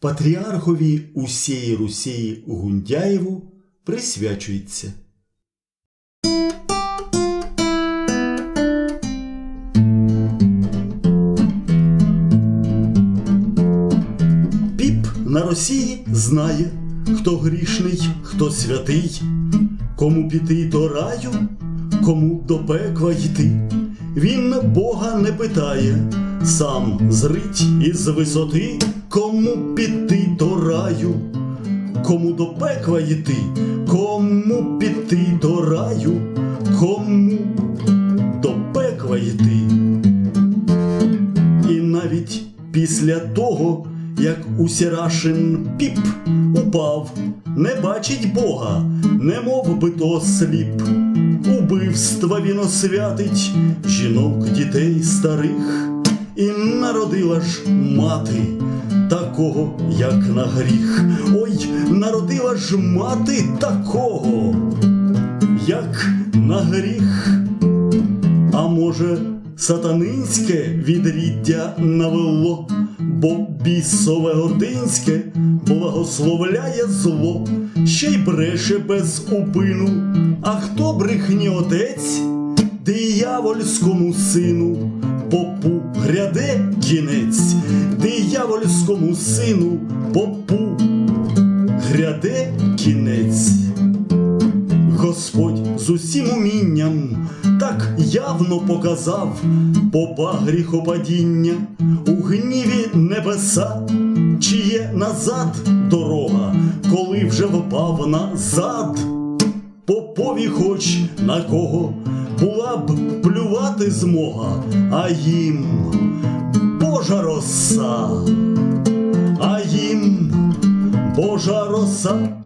Патріархові усієї Русії Гундяєву присвячується. Піп на Росії знає, хто грішний, хто святий, кому піти до раю, кому до пекла йти. Він Бога не питає, сам зрить із висоти, кому піти до раю, кому до пекла йти, кому піти до раю, кому до пекла йти. І навіть після того, як Усірашин піп упав, не бачить Бога, не мов би то сліп. Убивства він освятить жінок, дітей старих, народила ж мати такого, як на гріх. Ой, народила ж мати такого, як на гріх. А може, сатанинське відріддя навело, бо бісове одинське благословляє зло, ще й бреше без упину. А хто брехні отець диявольському сину, кінець, диявольському сину, попу гряде кінець. Господь з усім умінням так явно показав попа гріхопадіння у гніві небеса, чи є назад дорога, коли вже впав назад. Попові хоч на кого була б плювати змога, а їм Божа роса, а їм Божа роса.